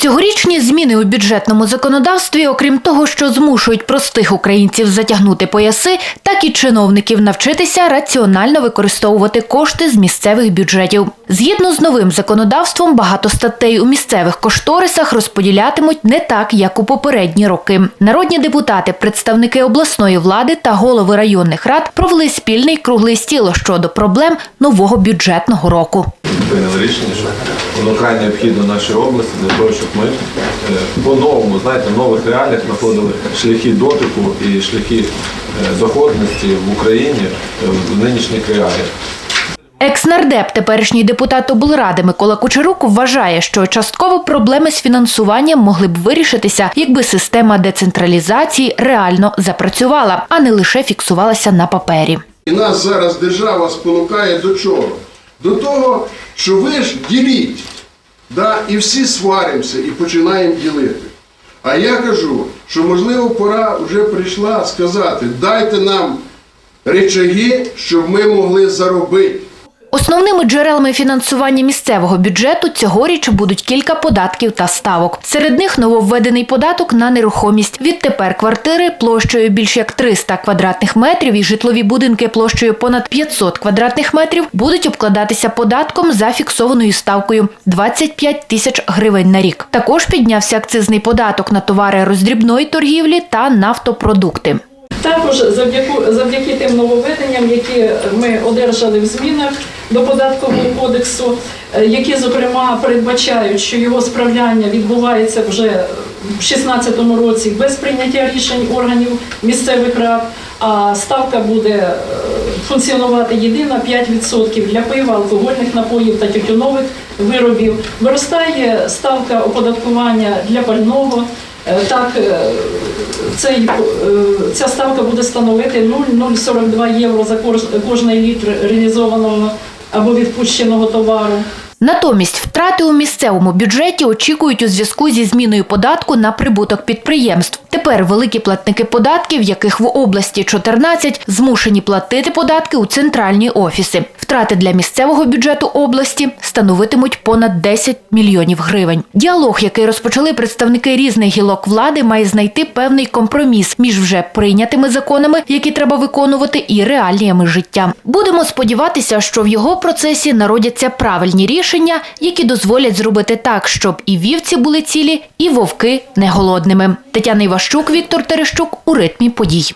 Цьогорічні зміни у бюджетному законодавстві, окрім того, що змушують простих українців затягнути пояси, так і чиновників навчитися раціонально використовувати кошти з місцевих бюджетів. Згідно з новим законодавством, багато статей у місцевих кошторисах розподілятимуть не так, як у попередні роки. Народні депутати, представники обласної влади та голови районних рад провели спільний круглий стіл щодо проблем нового бюджетного року. Прийняли рішення, що воно край необхідно нашій області для того, щоб ми е, по-новому, знаєте, в нових реаліях знаходили шляхи дотику і шляхи е, доходності в Україні е, в нинішніх реаліях. Екс-нардеп, теперішній депутат облради Микола Кучерук вважає, що частково проблеми з фінансуванням могли б вирішитися, якби система децентралізації реально запрацювала, а не лише фіксувалася на папері. І нас зараз держава спонукає до чого? До того, що ви ж діліть, да, і всі сваримося і починаємо ділити. А я кажу, що можливо пора вже прийшла сказати, дайте нам речаги, щоб ми могли заробити. Основними джерелами фінансування місцевого бюджету цьогоріч будуть кілька податків та ставок. Серед них нововведений податок на нерухомість. Відтепер квартири площею більш як 300 квадратних метрів і житлові будинки площею понад 500 квадратних метрів будуть обкладатися податком за фіксованою ставкою 25 тисяч гривень на рік. Також піднявся акцизний податок на товари роздрібної торгівлі та нафтопродукти. Також завдяки, завдяки тим нововведенням, які ми одержали в змінах до податкового кодексу, е, які зокрема передбачають, що його справляння відбувається вже в 2016 році без прийняття рішень органів місцевих рад, а ставка буде е, функціонувати єдина 5% для пива, алкогольних напоїв та тютюнових виробів. Виростає ставка оподаткування для пального. Так, е, цей, е, ця ставка буде становити 0,042 євро за кожний літр реалізованого або відпущеного товару. Натомість втрати у місцевому бюджеті очікують у зв'язку зі зміною податку на прибуток підприємств. Тепер великі платники податків, яких в області 14, змушені платити податки у центральні офіси. Втрати для місцевого бюджету області становитимуть понад 10 мільйонів гривень. Діалог, який розпочали представники різних гілок влади, має знайти певний компроміс між вже прийнятими законами, які треба виконувати, і реаліями життя. Будемо сподіватися, що в його процесі народяться правильні рішення, які дозволять зробити так, щоб і вівці були цілі, і вовки не голодними. Тетяна Іващук, Віктор Терещук у ритмі подій.